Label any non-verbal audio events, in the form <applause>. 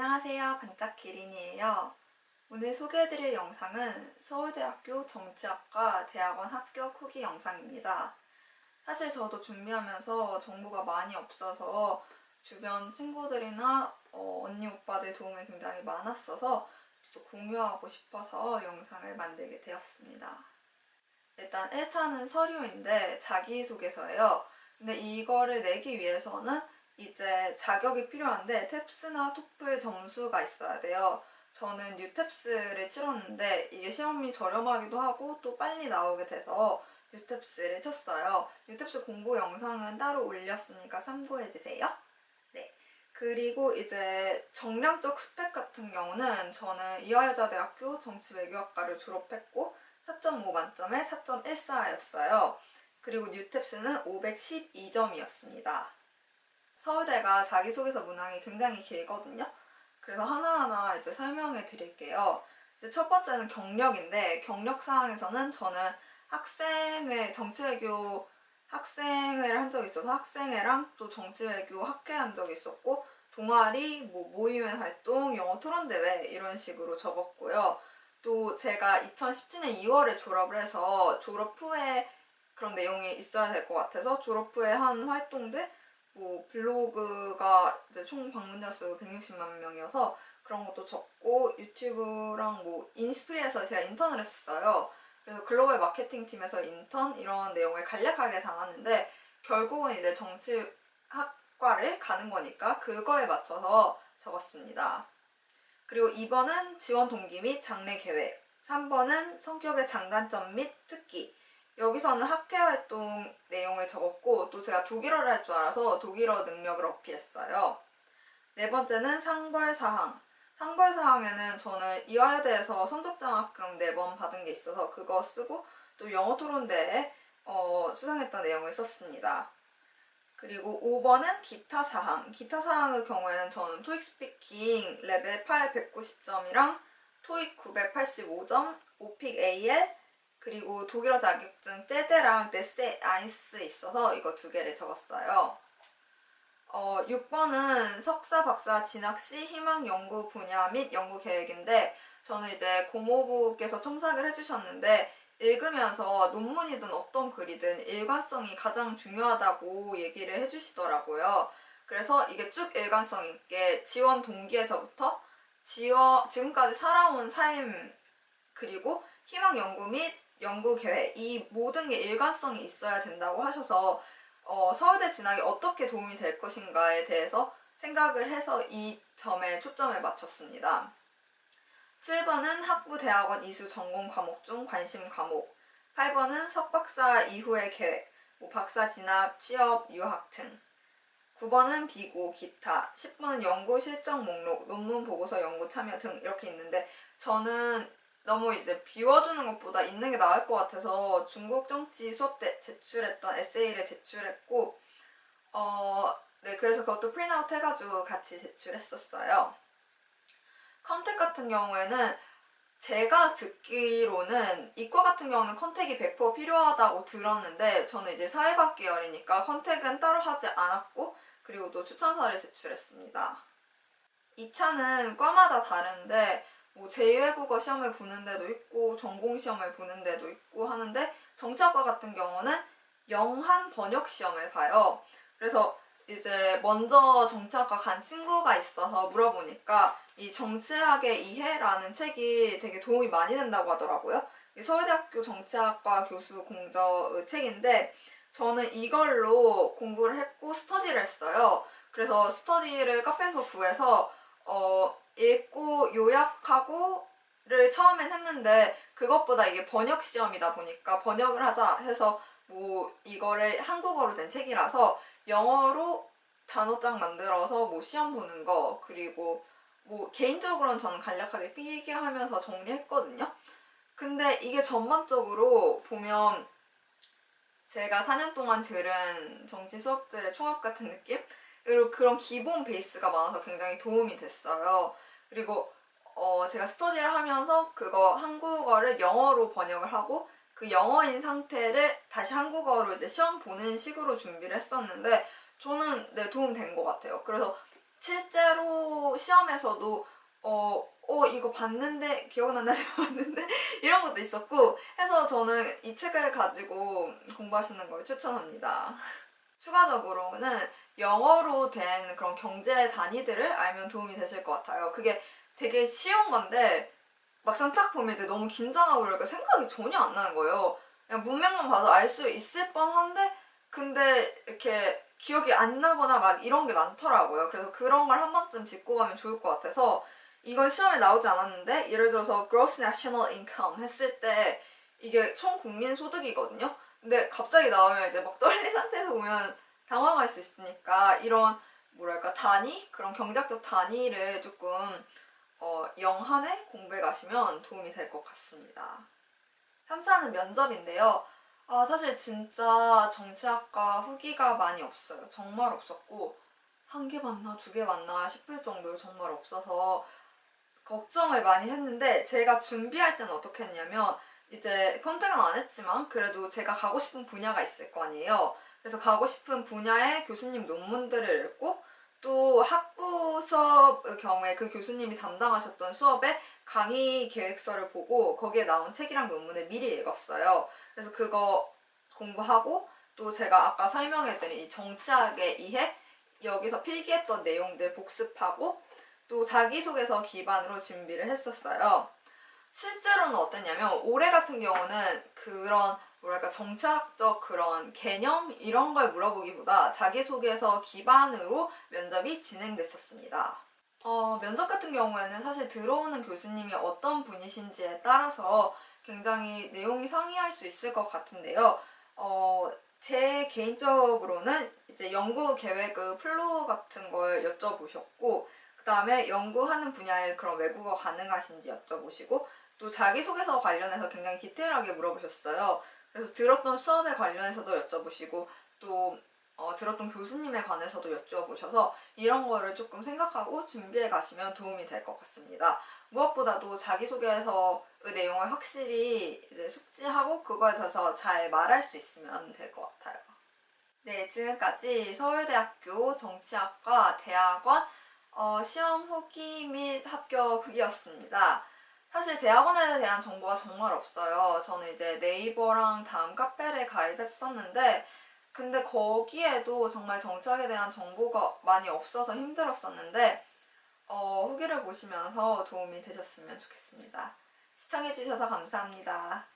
안녕하세요. 반짝기린이에요. 오늘 소개해드릴 영상은 서울대학교 정치학과 대학원 합격 후기 영상입니다. 사실 저도 준비하면서 정보가 많이 없어서 주변 친구들이나 어, 언니 오빠들 도움이 굉장히 많았어서 또 공유하고 싶어서 영상을 만들게 되었습니다. 일단 1차는 서류인데 자기소개서예요. 근데 이거를 내기 위해서는 이제 자격이 필요한데 탭스나 토플 점수가 있어야 돼요. 저는 뉴탭스를 치렀는데 이게 시험이 저렴하기도 하고 또 빨리 나오게 돼서 뉴탭스를 쳤어요. 뉴탭스 공부 영상은 따로 올렸으니까 참고해주세요. 네. 그리고 이제 정량적 스펙 같은 경우는 저는 이화여자대학교 정치외교학과를 졸업했고 4.5 만점에 4.14였어요. 그리고 뉴탭스는 512점이었습니다. 서울대가 자기소개서 문항이 굉장히 길거든요. 그래서 하나하나 이제 설명해 드릴게요. 이제 첫 번째는 경력인데 경력 사항에서는 저는 학생회 정치외교 학생회를 한 적이 있어서 학생회랑 또 정치외교 학회 한 적이 있었고 동아리, 뭐 모의회 활동, 영어 토론 대회 이런 식으로 적었고요. 또 제가 2017년 2월에 졸업을 해서 졸업 후에 그런 내용이 있어야 될 것 같아서 졸업 후에 한 활동들 뭐 블로그가 이제 총 방문자 수 160만 명이어서 그런 것도 적고 유튜브랑 뭐 인스프리에서 제가 인턴을 했었어요. 그래서 글로벌 마케팅 팀에서 인턴 이런 내용을 간략하게 담았는데 결국은 이제 정치학과를 가는 거니까 그거에 맞춰서 적었습니다. 그리고 2번은 지원 동기 및 장래 계획, 3번은 성격의 장단점 및 특기, 여기서는 학회 활동 내용을 적었고 또 제가 독일어를 할 줄 알아서 독일어 능력을 어필했어요. 네 번째는 상벌 사항. 상벌 사항에는 저는 이화여대에서 성적장학금 4번 받은 게 있어서 그거 쓰고 또 영어 토론대에 어, 수상했던 내용을 썼습니다. 그리고 5번은 기타 사항. 기타 사항의 경우에는 저는 토익 스피킹 레벨 8 190점이랑 토익 985점, 오픽 AL, 그리고 독일어 자격증 떼데랑 네스테 아이스 있어서 이거 두 개를 적었어요. 어, 6번은 석사, 박사 진학 시 희망 연구 분야 및 연구 계획인데 저는 이제 고모부께서 첨삭을 해주셨는데 읽으면서 논문이든 어떤 글이든 일관성이 가장 중요하다고 얘기를 해주시더라고요. 그래서 이게 쭉 일관성 있게 지원 동기에서부터 지원, 지금까지 살아온 삶 그리고 희망 연구 및 연구 계획 이 모든 게 일관성이 있어야 된다고 하셔서 어, 서울대 진학이 어떻게 도움이 될 것인가에 대해서 생각을 해서 이 점에 초점을 맞췄습니다. 7번은 학부 대학원 이수 전공 과목 중 관심 과목. 8번은 석박사 이후의 계획 뭐 박사 진학, 취업, 유학 등. 9번은 비고, 기타. 10번은 연구 실적 목록, 논문 보고서 연구 참여 등 이렇게 있는데 저는 너무 이제 비워두는 것보다 있는 게 나을 것 같아서 중국 정치 수업 때 제출했던 에세이를 제출했고 어, 네 그래서 그것도 프린아웃 해가지고 같이 제출했었어요. 컨택 같은 경우에는 제가 듣기로는 이과 같은 경우는 컨택이 100% 필요하다고 들었는데 저는 이제 사회과학 계열이니까 컨택은 따로 하지 않았고 그리고 또 추천서를 제출했습니다. 2차는 과마다 다른데 뭐 제2외국어 시험을 보는 데도 있고 전공 시험을 보는 데도 있고 하는데 정치학과 같은 경우는 영한 번역 시험을 봐요. 그래서 이제 먼저 정치학과 간 친구가 있어서 물어보니까 이 정치학의 이해라는 책이 되게 도움이 많이 된다고 하더라고요. 서울대학교 정치학과 교수 공저의 책인데 저는 이걸로 공부를 했고 스터디를 했어요. 그래서 스터디를 카페에서 구해서 어, 읽고 요약하고를 처음엔 했는데 그것보다 이게 번역 시험이다 보니까 번역을 하자 해서 뭐 이거를 한국어로 된 책이라서 영어로 단어장 만들어서 뭐 시험 보는 거 그리고 뭐 개인적으로는 저는 간략하게 필기하면서 정리했거든요. 근데 이게 전반적으로 보면 제가 4년 동안 들은 정치 수업들의 총합 같은 느낌? 그리고 그런 기본 베이스가 많아서 굉장히 도움이 됐어요. 그리고 어 제가 스터디를 하면서 그거 한국어를 영어로 번역을 하고 그 영어인 상태를 다시 한국어로 이제 시험 보는 식으로 준비를 했었는데 저는 네 도움 된 것 같아요. 그래서 실제로 시험에서도 어, 어 이거 봤는데 기억난다 싶어 <laughs> 봤는데 이런 것도 있었고 해서 저는 이 책을 가지고 공부하시는 걸 추천합니다. 추가적으로는 영어로 된 그런 경제 단위들을 알면 도움이 되실 것 같아요. 그게 되게 쉬운 건데 막상 딱 보면 이제 너무 긴장하고 그러니까 생각이 전혀 안 나는 거예요. 그냥 문맥만 봐도 알 수 있을 뻔한데 근데 이렇게 기억이 안 나거나 막 이런 게 많더라고요. 그래서 그런 걸 한 번쯤 짚고 가면 좋을 것 같아서 이건 시험에 나오지 않았는데 예를 들어서 gross national income 했을 때 이게 총 국민 소득이거든요. 근데 갑자기 나오면 이제 막 떨린 <laughs> 상태에서 보면 당황할 수 있으니까 이런 뭐랄까 단위 그런 경제학적 단위를 조금 어, 영한에 공부해 가시면 도움이 될 것 같습니다. 3차는 면접인데요. 아, 사실 진짜 정치학과 후기가 많이 없어요. 정말 없었고 한 개 맞나 두 개 맞나 싶을 정도로 정말 없어서 걱정을 많이 했는데 제가 준비할 때는 어떻게 했냐면 이제 컨택은 안 했지만 그래도 제가 가고 싶은 분야가 있을 거 아니에요. 그래서 가고 싶은 분야의 교수님 논문들을 읽고 또 학부 수업의 경우에 그 교수님이 담당하셨던 수업의 강의 계획서를 보고 거기에 나온 책이랑 논문을 미리 읽었어요. 그래서 그거 공부하고 또 제가 아까 설명했던 이 정치학의 이해 여기서 필기했던 내용들 복습하고 또 자기소개서 기반으로 준비를 했었어요. 실제로는 어땠냐면 올해 같은 경우는 그런 뭐랄까 정치학적 그런 개념 이런 걸 물어보기보다 자기소개서 기반으로 면접이 진행됐었습니다. 어, 면접 같은 경우에는 사실 들어오는 교수님이 어떤 분이신지에 따라서 굉장히 내용이 상이할 수 있을 것 같은데요. 어, 제 개인적으로는 이제 연구 계획의 플로우 같은 걸 여쭤보셨고, 그 다음에 연구하는 분야의 그런 외국어 가능하신지 여쭤보시고, 또 자기소개서 관련해서 굉장히 디테일하게 물어보셨어요. 그래서 들었던 수업에 관련해서도 여쭤보시고, 또 어, 들었던 교수님에 관해서도 여쭤보셔서 이런 거를 조금 생각하고 준비해 가시면 도움이 될 것 같습니다. 무엇보다도 자기소개서의 내용을 확실히 이제 숙지하고 그거에 대해서 잘 말할 수 있으면 될 것 같아요. 네, 지금까지 서울대학교 정치학과 대학원 어, 시험 후기 및 합격 후기였습니다. 사실 대학원에 대한 정보가 정말 없어요. 저는 이제 네이버랑 다음 카페를 가입했었는데 근데 거기에도 정말 정치학에 대한 정보가 많이 없어서 힘들었었는데 어, 후기를 보시면서 도움이 되셨으면 좋겠습니다. 시청해주셔서 감사합니다.